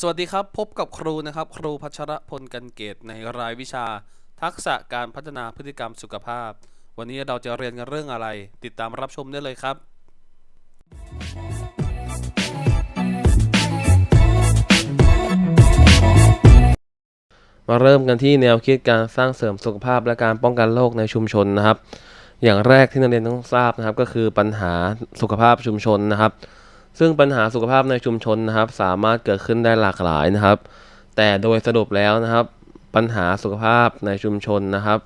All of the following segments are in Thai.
สวัสดีครับ พบกับครูนะครับ ครูพัชรพลกันเกตในรายวิชา ทักษะการพัฒนาพฤติกรรมสุขภาพ วันนี้เราจะเรียนกันเรื่องอะไร ติดตามรับชมได้เลยครับ มาเริ่มกันที่แนวคิดการสร้างเสริมสุขภาพและการป้องกันโรคในชุมชนนะครับ อย่างแรกที่นักเรียนต้องทราบนะครับ ก็คือปัญหาสุขภาพชุมชนนะครับ ซึ่งปัญหาสุขภาพในชุมชนนะครับ สามารถเกิดขึ้นได้หลากหลายนะครับ แต่โดยสรุปแล้วนะครับ ปัญหาสุขภาพในชุมชนนะครับ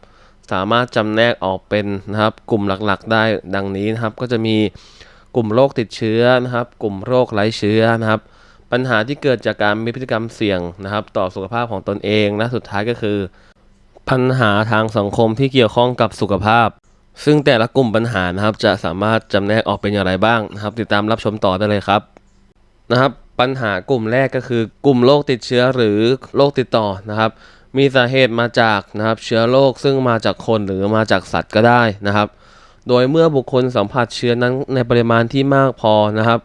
สามารถจำแนกออกเป็นนะครับ กลุ่มหลักๆ ได้ดังนี้นะครับ ก็จะมีกลุ่มโรคติดเชื้อนะครับ กลุ่มโรคไร้เชื้อนะครับ ปัญหาที่เกิดจากการมีพฤติกรรมเสี่ยงนะครับ ต่อสุขภาพของตนเองและสุดท้ายก็คือ ปัญหาทางสังคมที่เกี่ยวข้องกับสุขภาพ ซึ่งแต่ละกลุ่มปัญหานะครับ จะสามารถจำแนกออกเป็นอย่างไรบ้างนะครับ ติดตามรับชมต่อได้เลยครับนะครับ ปัญหากลุ่มแรกก็คือกลุ่มโรคติดเชื้อหรือโรคติดต่อนะครับ มีสาเหตุมาจากนะครับเชื้อโรคซึ่งมาจากคนหรือมาจากสัตว์ก็ได้นะครับ โดยเมื่อบุคคลสัมผัสเชื้อนั้นในปริมาณที่มากพอนะครับ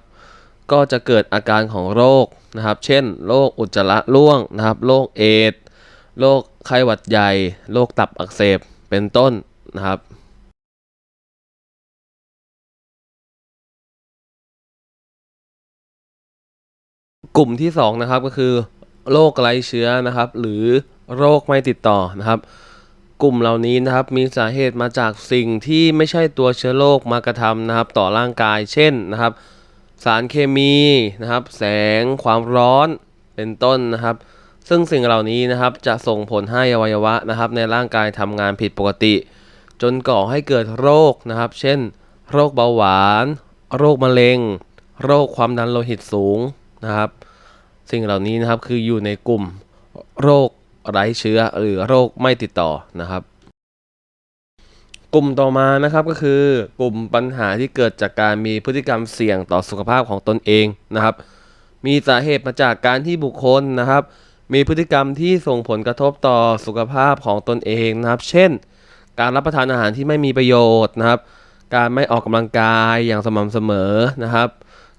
ก็จะเกิดอาการของโรคนะครับ เช่น โรคอุจจาระร่วงนะครับโรคเอดโรคไข้หวัดใหญ่โรคตับอักเสบเป็นต้นนะครับ กลุ่มที่สองนะครับก็คือโรคไร้เชื้อนะครับ หรือโรคไม่ติดต่อนะครับ กลุ่มเหล่านี้นะครับมีสาเหตุมาจากสิ่งที่ไม่ใช่ตัวเชื้อโรคมากระทำนะครับ ต่อร่างกายเช่นนะครับ สารเคมีนะครับ แสงความร้อนเป็นต้นนะครับ ซึ่งสิ่งเหล่านี้นะครับจะส่งผลให้อวัยวะนะครับ ในร่างกายทำงานผิดปกติ จนก่อให้เกิดโรคนะครับ เช่น โรคเบาหวาน โรคมะเร็ง โรคความดันโลหิตสูงนะครับ สิ่งเหล่านี้นะครับคืออยู่ในกลุ่มโรคไร้เชื้อหรือโรคไม่ติดต่อนะครับ กลุ่มต่อมานะครับก็คือกลุ่มปัญหาที่เกิดจากการมีพฤติกรรมเสี่ยงต่อสุขภาพของตนเองนะครับ มีสาเหตุมาจากการที่บุคคลนะครับ มีพฤติกรรมที่ส่งผลกระทบต่อสุขภาพของตนเองนะครับ เช่น การรับประทานอาหารที่ไม่มีประโยชน์นะครับ การไม่ออกกำลังกายอย่างสม่ำเสมอนะครับ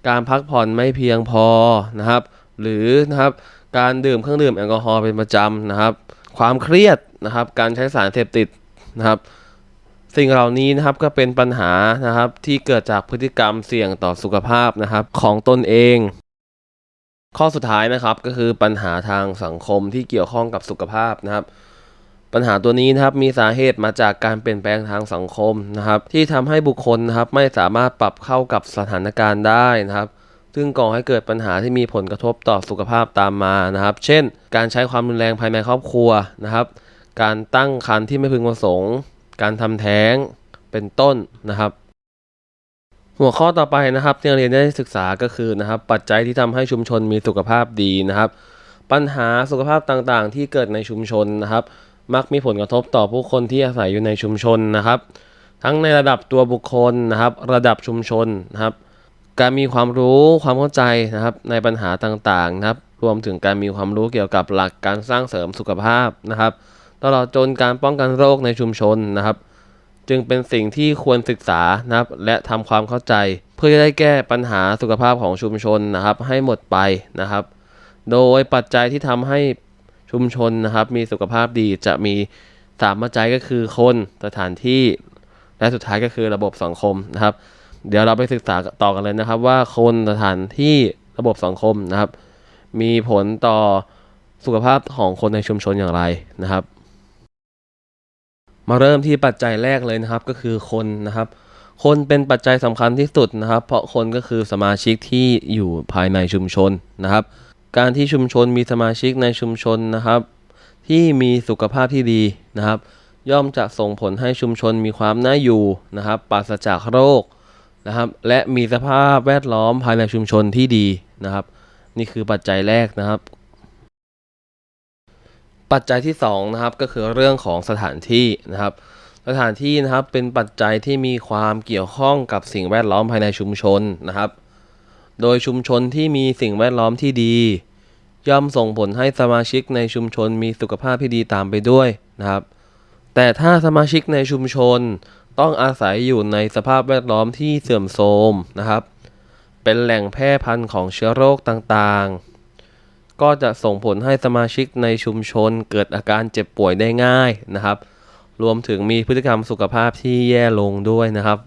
การพักผ่อนไม่เพียงพอนะครับ หรือนะครับการดื่มเครื่องดื่มแอลกอฮอล์เป็นประจำนะครับ ความเครียดนะครับ การใช้สารเสพติดนะครับ สิ่งเหล่านี้นะครับก็เป็นปัญหานะครับที่เกิดจากพฤติกรรมเสี่ยงต่อสุขภาพนะครับของตนเอง ข้อสุดท้ายนะครับก็คือปัญหาทางสังคมที่เกี่ยวข้องกับสุขภาพนะครับปัญหาตัวนี้นะครับมีสาเหตุมาจากการเปลี่ยนแปลงทางสังคมนะครับ ที่ทำให้บุคคลนะครับไม่สามารถปรับเข้ากับสถานการณ์ได้นะครับ ซึ่งก่อให้เกิดปัญหาที่มีผลกระทบต่อสุขภาพตามมานะครับ เช่น การใช้ความรุนแรงภายในครอบครัวนะครับ การตั้งครรภ์ที่ไม่พึงประสงค์ การทำแท้งเป็นต้นนะครับ หัวข้อต่อไปนะครับที่เรียนได้ศึกษาก็คือนะครับ ปัจจัยที่ทำให้ชุมชนมีสุขภาพดีนะครับ ปัญหาสุขภาพต่างๆ ที่เกิดในชุมชนนะครับ มักมีผลกระทบต่อผู้คนที่อาศัยอยู่ในชุมชนนะครับ ทั้งในระดับตัวบุคคลนะครับ ระดับชุมชนนะครับ การมีความรู้ความเข้าใจนะครับในปัญหาต่างๆนะครับ รวมถึงการมีความรู้เกี่ยวกับหลักการสร้างเสริมสุขภาพนะครับ ตลอดจนการป้องกันโรคในชุมชนนะครับ จึงเป็นสิ่งที่ควรศึกษานะครับ และทำความเข้าใจ เพื่อจะได้แก้ปัญหาสุขภาพของชุมชนนะครับ ให้หมดไปนะครับ โดยปัจจัยที่ทำให้ชุมชนนะครับ มีสุขภาพดีจะมีสามปัจจัยก็คือคนสถานที่ และสุดท้ายก็คือระบบสังคมนะครับ เดี๋ยวเราไปศึกษาต่อกันเลยนะครับ ว่าคนสถานที่ระบบสังคมนะครับ มีผลต่อสุขภาพของคนในชุมชนอย่างไรนะครับ มาเริ่มที่ปัจจัยแรกเลยนะครับก็คือคนนะครับ คนเป็นปัจจัยสำคัญที่สุดนะครับ เพราะคนก็คือสมาชิกที่อยู่ภายในชุมชนนะครับ การที่ชุมชนมีสมาชิกในชุมชนนะครับ ที่มีสุขภาพที่ดีนะครับ ย่อมจะส่งผลให้ชุมชนมีความน่าอยู่นะครับปราศจากโรค นะครับ และมีสภาพแวดล้อมภายในชุมชนที่ดีนะครับ นี่คือปัจจัยแรกนะครับ ปัจจัยที่สองนะครับก็คือเรื่องของสถานที่นะครับ สถานที่นะครับเป็นปัจจัยที่มีความเกี่ยวข้องกับสิ่งแวดล้อมภายในชุมชนนะครับ โดยชุมชนที่มีสิ่งแวดล้อมที่ดี ย่อมส่งผลให้สมาชิกในชุมชนมีสุขภาพที่ดีตามไปด้วยนะครับแต่ถ้าสมาชิกในชุมชน ต้องอาศัยอยู่ในสภาพแวดล้อมที่เสื่อมโทรมนะครับ เป็นแหล่งแพร่พันธุ์ของเชื้อโรคต่างๆ ก็จะส่งผลให้สมาชิกในชุมชนเกิดอาการเจ็บป่วยได้ง่ายนะครับ รวมถึงมีพฤติกรรมสุขภาพที่แย่ลงด้วยนะครับ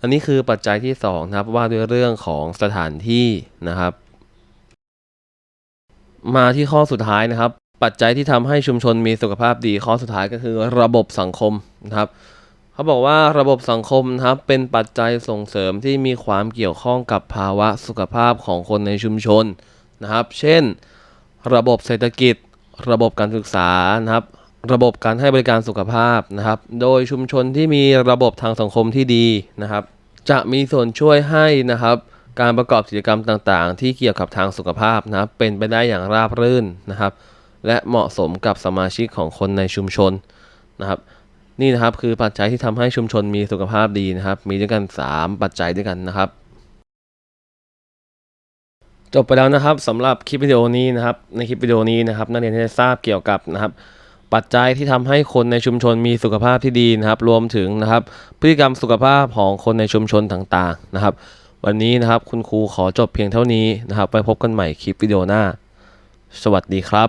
อันนี้คือปัจจัยที่สองนะครับว่าด้วยเรื่องของสถานที่นะครับ มาที่ข้อสุดท้ายนะครับ ปัจจัยที่ทำให้ชุมชนมีสุขภาพดีข้อสุดท้ายก็คือระบบสังคมนะครับ เขาบอกว่าระบบสังคมนะครับเป็นปัจจัยส่งเสริมที่มีความเกี่ยวข้องกับภาวะสุขภาพของคนในชุมชนนะครับ เช่น ระบบเศรษฐกิจ ระบบการศึกษานะครับ ระบบการให้บริการสุขภาพนะครับ โดยชุมชนที่มีระบบทางสังคมที่ดีนะครับ จะมีส่วนช่วยให้นะครับ การประกอบกิจกรรมต่างๆ ที่เกี่ยวกับทางสุขภาพนะครับ เป็นไปได้อย่างราบรื่นนะครับ และเหมาะสมกับสมาชิกของคนในชุมชนนะครับ นี่นะครับคือปัจจัยที่ทำให้ชุมชนมีสุขภาพดีนะครับ มีด้วยกัน 3 ปัจจัยด้วยกันนะครับ จบไปแล้วนะครับสำหรับคลิปวิดีโอนี้นะครับ ในคลิปวิดีโอนี้นะครับ นักเรียนได้ทราบเกี่ยวกับนะครับปัจจัยที่ทำให้คนในชุมชนมีสุขภาพที่ดีนะครับ รวมถึงนะครับ พฤติกรรมสุขภาพของคนในชุมชนต่างๆนะครับ วันนี้นะครับคุณครูขอจบเพียงเท่านี้นะครับ ไปพบกันใหม่คลิปวิดีโอหน้า สวัสดีครับ